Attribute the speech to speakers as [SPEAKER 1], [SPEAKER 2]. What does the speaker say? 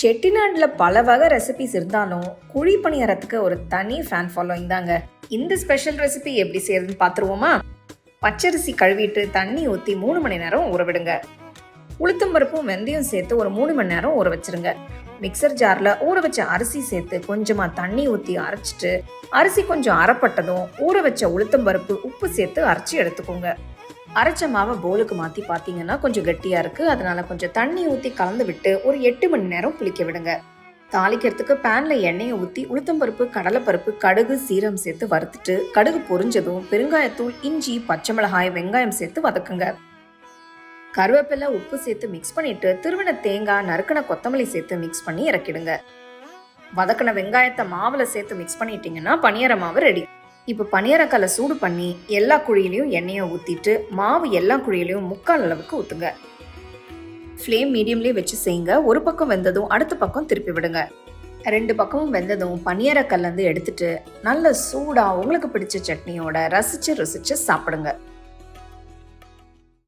[SPEAKER 1] செட்டிநாட்டில் பல வகை ரெசிபிஸ் இருந்தாலும் குழி பணியாரத்துக்கு ஒரு தனி ஃபேன் ஃபாலோயிங் தாங்க. இந்த ஸ்பெஷல் ரெசிபி எப்படி செய்யறதுன்னு பார்த்துருவோமா பச்சரிசி கழுவிட்டு தண்ணி ஊற்றி மூணு மணி நேரம் ஊற விடுங்க. உளுத்தம்பருப்பும் வெந்தயம் சேர்த்து ஒரு மூணு மணி நேரம் ஊற வச்சிருங்க. மிக்சர் ஜாரில் ஊற வச்ச அரிசி சேர்த்து கொஞ்சமாக தண்ணி ஊற்றி அரைச்சிட்டு அரிசி கொஞ்சம் அரைப்பட்டதும் ஊற வச்ச உளுத்தம்பருப்பு உப்பு சேர்த்து அரைச்சி எடுத்துக்கோங்க. அரைச்ச மாவை போலுக்கு மாற்றி பார்த்தீங்கன்னா கொஞ்சம் கெட்டியாக இருக்குது அதனால கொஞ்சம் தண்ணி ஊற்றி கலந்து விட்டு ஒரு எட்டு மணி நேரம் புளிக்க விடுங்க. தாளிக்கிறதுக்கு பேனில் எண்ணெயை ஊற்றி உளுத்தம்பருப்பு கடலைப்பருப்பு கடுகு சீரம் சேர்த்து வறுத்துட்டு கடுகு பொரிஞ்சதும் பெருங்காயத்தூள் இஞ்சி பச்சை மிளகாய் வெங்காயம் சேர்த்து வதக்குங்க. கருவேப்பிலை உப்பு சேர்த்து மிக்ஸ் பண்ணிட்டு திருவின தேங்காய் நறுக்கின கொத்தமல்லி சேர்த்து மிக்ஸ் பண்ணி இறக்கிடுங்க. வதக்கின வெங்காயத்தை மாவில் சேர்த்து மிக்ஸ் பண்ணிட்டீங்கன்னா பணியார மாவு ரெடி இப்போ பணியாரக்கல்லை சூடு பண்ணி எல்லா குழியிலையும் எண்ணெயை ஊற்றிட்டு மாவு எல்லா குழியிலையும் முக்கால் அளவுக்கு ஊற்றுங்க ஃப்ளேம் மீடியம்லேயே வச்சு செய்யுங்க. ஒரு பக்கம் வெந்ததும் அடுத்த பக்கம் திருப்பி விடுங்க. ரெண்டு பக்கமும் வெந்ததும் பணியாரக்கல்லேருந்து எடுத்துட்டு நல்ல சூடாக உங்களுக்கு பிடிச்ச சட்னியோட ரசிச்சு ருசிச்சு சாப்பிடுங்க.